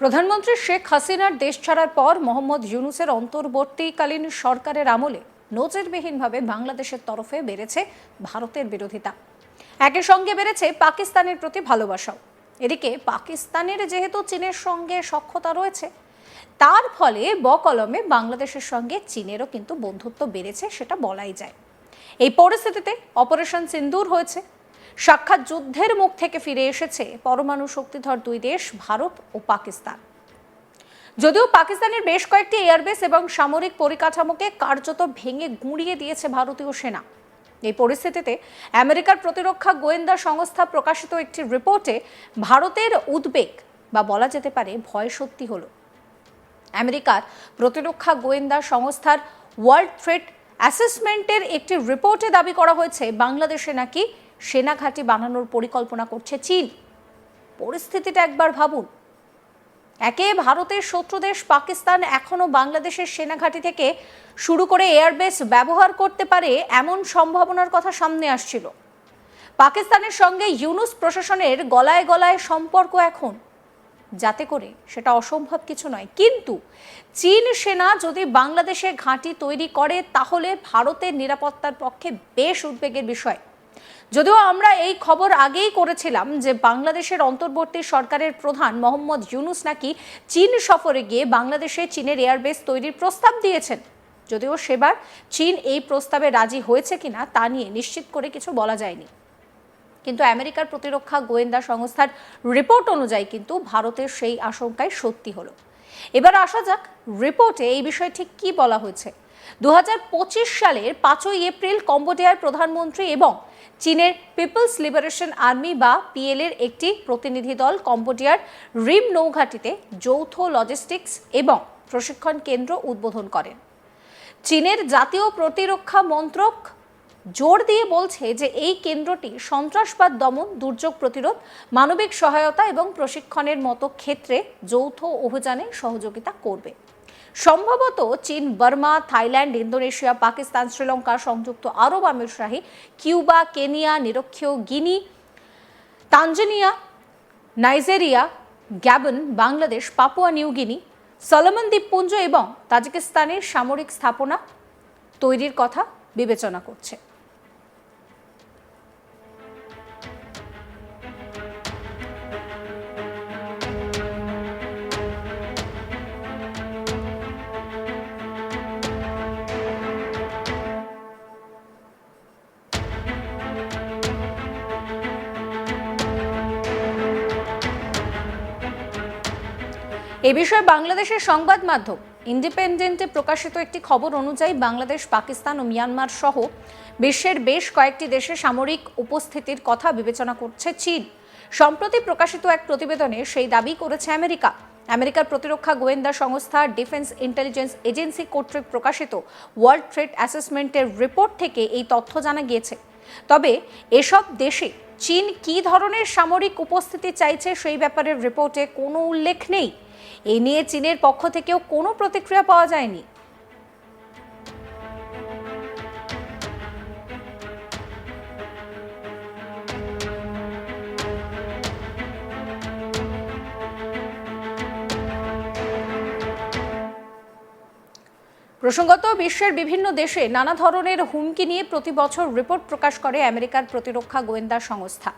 প্রধানমন্ত্রী শেখ হাসিনার দেশ ছাড়ার পর মোহাম্মদ ইউনুসের অন্তর্বর্তীকালীন সরকারের আমলে নজিরবিহীনভাবে বাংলাদেশের তরফে বেড়েছে ভারতের বিরোধিতা। একই সঙ্গে বেড়েছে পাকিস্তানের প্রতি ভালোবাসাও। এদিকে পাকিস্তানের যেহেতু চীনের সঙ্গে সক্ষতা রয়েছে, তার ফলে বকলমে বাংলাদেশের সঙ্গে চীনেরও কিন্তু বন্ধুত্ব বেড়েছে, সেটা বলাই যায়। এই পরিস্থিতিতে অপারেশন সিন্দুর হয়েছে। সাক্ষাৎ যুদ্ধের মুখ থেকে ফিরে এসেছে পরমাণু শক্তিধর দুই দেশ, ভারত ও পাকিস্তান। যদিও পাকিস্তানের বেশ কয়েকটি এয়ারবেস এবং সামরিক পরিকাঠামোকে কার্যত ভেঙে গুঁড়িয়ে দিয়েছে ভারতীয় সেনা। এই পরিস্থিতিতে আমেরিকার প্রতিরক্ষা গোয়েন্দা সংস্থা প্রকাশিত একটি রিপোর্টে ভারতের উদ্বেগ বা বলা যেতে পারে ভয় সত্যি হলো। আমেরিকার প্রতিরক্ষা গোয়েন্দা সংস্থার ওয়ার্ল্ড থ্রেট অ্যাসেসমেন্টের একটি রিপোর্টে দাবি করা হয়েছে, বাংলাদেশে নাকি সেনা ঘাঁটি বানানোর পরিকল্পনা করছে চীন। পরিস্থিতিটা একবার ভাবুন। একে ভারতের শত্রু দেশ পাকিস্তান এখনও বাংলাদেশের সেনাঘাঁটি থেকে শুরু করে এয়ারবেস ব্যবহার করতে পারে এমন সম্ভাবনার কথা সামনে আসছিল। পাকিস্তানের সঙ্গে ইউনুস প্রশাসনের গলায় গলায় সম্পর্ক এখন। যাতে করে সেটা অসম্ভব কিছু নয়। কিন্তু চীন সেনা যদি বাংলাদেশে ঘাঁটি তৈরি করে, তাহলে ভারতের নিরাপত্তার পক্ষে বেশ উদ্বেগের বিষয়। যদিও আমরা এই খবর আগেই করেছিলাম যে বাংলাদেশের অন্তর্বর্তী সরকারের প্রধান মোহাম্মদ ইউনুস নাকি চীন সফরে গিয়ে বাংলাদেশে চীনের এয়ারবেস তৈরির প্রস্তাব দিয়েছেন। যদিও সেবার চীন এই প্রস্তাবে রাজি হয়েছে কিনা তা নিয়ে নিশ্চিত করে কিছু বলা যায়নি। কিন্তু আমেরিকার প্রতিরক্ষা গোয়েন্দা সংস্থার রিপোর্ট অনুযায়ী কিন্তু ভারতের সেই আশঙ্কায় সত্যি হলো। এবার আসা যাক রিপোর্টে এই বিষয়ে ঠিক কি বলা হয়েছে। দু হাজার পঁচিশ সালের পাঁচই এপ্রিল কম্বোডিয়ার প্রধানমন্ত্রী এবং পিপলস লিবারেশন আর্মি বা পিএল এর একটি প্রতিনিধি দল কম্বোডিয়ার রিম নৌঘাটিতে যৌথ লজিস্টিক্স এবং প্রশিক্ষণ কেন্দ্র উদ্বোধন করেন চীনের জাতীয় প্রতিরক্ষা মন্ত্রক জোর দিয়ে বলছে যে এই কেন্দ্রটি সন্ত্রাসবাদ দমন, দুর্যোগ প্রতিরোধ, মানবিক সহায়তা এবং প্রশিক্ষণের মতো ক্ষেত্রে যৌথ অভিযানে সহযোগিতা করবে। সম্ভবত চীন, Burma, Thailand, Indonesia, Pakistan, Sri Lanka, সংযুক্ত আরব আমিরশাহী কিউবা, কেনিয়া, নিরক্ষীয় Guinea, Tanzania, Nigeria, Gabon, Bangladesh, Papua New Guinea Solomon দ্বীপপুঞ্জ এবং তাজিকিস্তানের সামরিক স্থাপনা তৈরির কথা বিবেচনা করছে। এ বিষয়ে বাংলাদেশের সংবাদ মাধ্যম ইন্ডিপেন্ডেন্টে প্রকাশিত একটি খবর অনুযায়ী বাংলাদেশ, পাকিস্তান ও মিয়ানমার সহ বিশ্বের বেশ কয়েকটি দেশে সামরিক উপস্থিতির কথা বিবেচনা করছে চীন। সম্প্রতি প্রকাশিত এক প্রতিবেদনে সেই দাবি করেছে আমেরিকা। আমেরিকার প্রতিরক্ষা গোয়েন্দা সংস্থা ডিফেন্স ইন্টেলিজেন্স এজেন্সি কর্তৃক প্রকাশিত ওয়ার্ল্ড ট্রেড অ্যাসেসমেন্টের রিপোর্ট থেকে এই তথ্য জানা গিয়েছে। তবে এসব দেশে চীন কী ধরনের সামরিক উপস্থিতি চাইছে সেই ব্যাপারে রিপোর্টে কোনো উল্লেখ নেই। এই নিয়ে চীনের পক্ষ থেকেও কোনো প্রতিক্রিয়া পাওয়া যায়নি। প্রসঙ্গত, বিশ্বের বিভিন্ন দেশে নানা ধরনের হুমকি নিয়ে প্রতি বছর রিপোর্ট প্রকাশ করে আমেরিকার প্রতিরক্ষা গোয়েন্দা সংস্থা।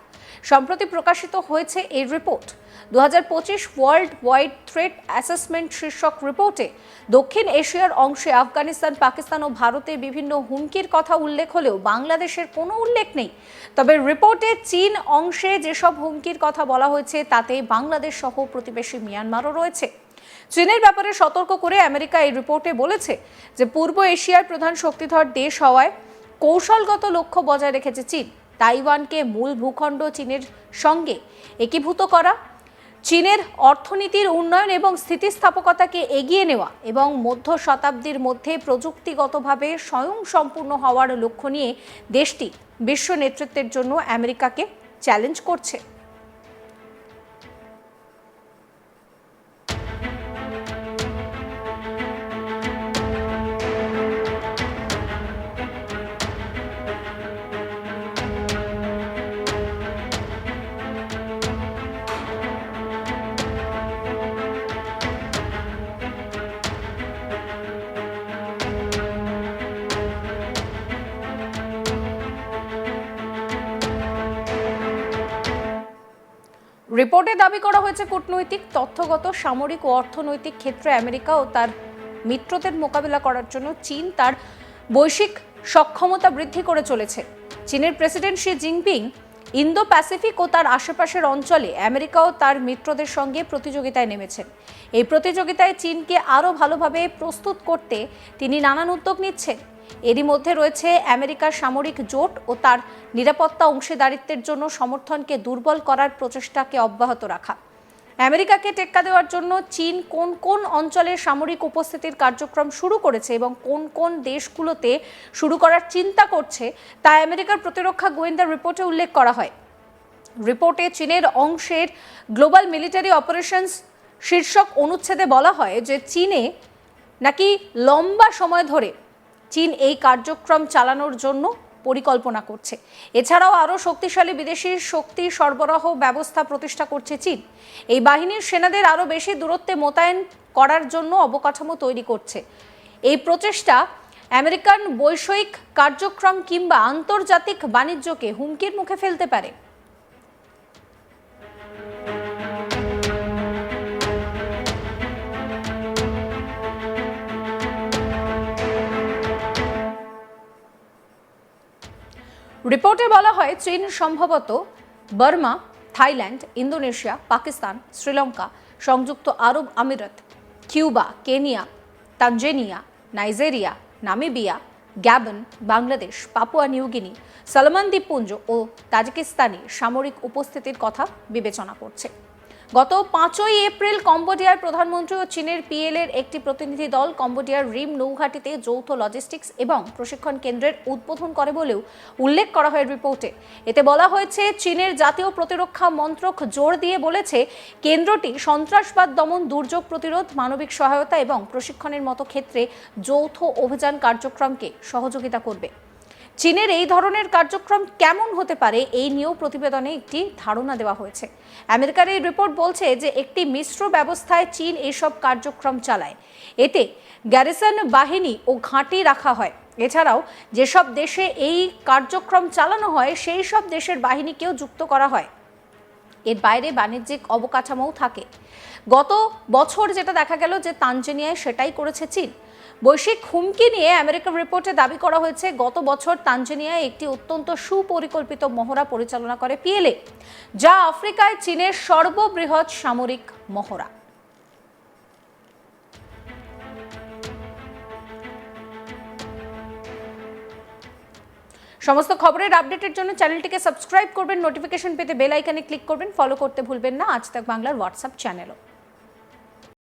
সম্প্রতি প্রকাশিত হয়েছে এই রিপোর্ট। দু হাজার পঁচিশ ওয়ার্ল্ড ওয়াইড থ্রেট অ্যাসেসমেন্ট শীর্ষক রিপোর্টে দক্ষিণ এশিয়ার অংশে আফগানিস্তান, পাকিস্তান ও ভারতের বিভিন্ন হুমকির কথা উল্লেখ হলেও বাংলাদেশের কোনো উল্লেখ নেই। তবে রিপোর্টে চীন অংশে যেসব হুমকির কথা বলা হয়েছে, তাতে বাংলাদেশ সহ প্রতিবেশী মিয়ানমারও রয়েছে। চীনের ব্যাপারে সতর্ক করে আমেরিকা এই রিপোর্টে বলেছে যে পূর্ব এশিয়ার প্রধান শক্তিধর দেশ হওয়ায় কৌশলগত লক্ষ্য বজায় রেখেছে চীন। তাইওয়ানকে মূল ভূখণ্ড চীনের সঙ্গে একীভূত করা, চীনের অর্থনীতির উন্নয়ন এবং স্থিতিস্থাপকতাকে এগিয়ে নেওয়া এবং মধ্য শতাব্দীর মধ্যে প্রযুক্তিগতভাবে স্বয়ংসম্পূর্ণ হওয়ার লক্ষ্য নিয়ে দেশটি বিশ্ব নেতৃত্বের জন্য আমেরিকাকে চ্যালেঞ্জ করছে। রিপোর্টে দাবি করা হয়েছে, কূটনৈতিক, তথ্যগত, সামরিক ও অর্থনৈতিক ক্ষেত্রে আমেরিকা ও তার মিত্রদের মোকাবিলা করার জন্য চীন তার বৈশ্বিক সক্ষমতা বৃদ্ধি করে চলেছে। চীনের president Xi Jinping Indo Pacific ও তার আশেপাশের অঞ্চলে আমেরিকা ও তার মিত্রদের সঙ্গে প্রতিযোগিতায় নেমেছেন এই প্রতিযোগিতায় চীনকে আরও ভালোভাবে প্রস্তুত করতে তিনি নানান উদ্যোগ নিচ্ছেন। এরই মধ্যে রয়েছে আমেরিকার সামরিক জোট ও তার নিরাপত্তা অংশীদারিত্বের জন্য সমর্থনকে দুর্বল করার প্রচেষ্টাকে অব্যাহত রাখা। আমেরিকাকে টেক্কা দেওয়ার জন্য চীন কোন কোন অঞ্চলের সামরিক উপস্থিতির কার্যক্রম শুরু করেছে এবং কোন কোন দেশগুলোতে শুরু করার চিন্তা করছে, তা আমেরিকার প্রতিরক্ষা গোয়েন্দা রিপোর্টে উল্লেখ করা হয়। রিপোর্টে চীনের অংশের গ্লোবাল মিলিটারি অপারেশনস শীর্ষক অনুচ্ছেদে বলা হয় যে চীনে নাকি লম্বা সময় ধরে চীন এই কার্যক্রম চালানোর জন্য পরিকল্পনা করছে। এছাড়াও আরও শক্তিশালী বিদেশি শক্তি সরবরাহ ব্যবস্থা প্রতিষ্ঠা করছে চীন। এই বাহিনীর সেনাদের আরও বেশি দূরত্বে মোতায়েন করার জন্য অবকাঠামো তৈরি করছে। এই প্রচেষ্টা আমেরিকান বৈষয়িক কার্যক্রম কিংবা আন্তর্জাতিক বাণিজ্যকে হুমকির মুখে ফেলতে পারে। রিপোর্টে বলা হয়, চীন সম্ভবত Burma, Thailand, Indonesia, Pakistan, Sri Lanka, সংযুক্ত আরব আমিরাত, Cuba, Kenya, Tanzania, Nigeria, Namibia, Gabon, Bangladesh, Papua New Guinea Solomon দ্বীপপুঞ্জ ও তাজিকিস্তানে সামরিক উপস্থিতির কথা বিবেচনা করছে। গত পাঁচই এপ্রিল কম্বোডিয়ার প্রধানমন্ত্রী ও চীনের পিএল এর একটি প্রতিনিধি দল কম্বোডিয়ার রিম নৌঘাটিতে যৌথ লজিস্টিক্স এবং প্রশিক্ষণ কেন্দ্রের উদ্বোধন করে বলেও উল্লেখ করা হয় রিপোর্টে। এতে বলা হয়েছে, চীনের জাতীয় প্রতিরক্ষা মন্ত্রক জোর দিয়ে বলেছে, কেন্দ্রটি সন্ত্রাসবাদ দমন, দুর্যোগ প্রতিরোধ, মানবিক সহায়তা এবং প্রশিক্ষণের মতো ক্ষেত্রে যৌথ অভিযান কার্যক্রমকে সহযোগিতা করবে। চীনের এই ধরনের কার্যক্রম কেমন হতে পারে এই নিয়েও প্রতিবেদনে একটি ধারণা দেওয়া হয়েছে। আমেরিকার এই রিপোর্ট বলছে যে একটি মিশ্র ব্যবস্থায় চীন এইসব কার্যক্রম চালায়। এতে গ্যারিসন বাহিনী ও ঘাঁটি রাখা হয়। এছাড়াও যেসব দেশে এই কার্যক্রম চালানো হয়, সেই সব দেশের বাহিনীকেও যুক্ত করা হয়। এর বাইরে বাণিজ্যিক অবকাঠামোও থাকে। গত বছর যেটা দেখা গেল যে তানজেনিয়ায় সেটাই করেছে চীন। বৈশ্বিক হুমকি নিয়ে আমেরিকান রিপোর্টে দাবি করা হয়েছে, গত বছর তানজেনিয়ায় একটি অত্যন্ত সুপরিকল্পিত মহড়া পরিচালনা করে পিএলএ, যা আফ্রিকায় চীনের সর্ববৃহৎ সামরিক মহড়া। সমস্ত খবরের আপডেটের জন্য চ্যানেলটিকে সাবস্ক্রাইব করবেন, নোটিফিকেশন পেতে বেল আইকনে ক্লিক করবেন, ফলো করতে ভুলবেন না। আজ তাক বাংলার হোয়াটসঅ্যাপ চ্যানেলও।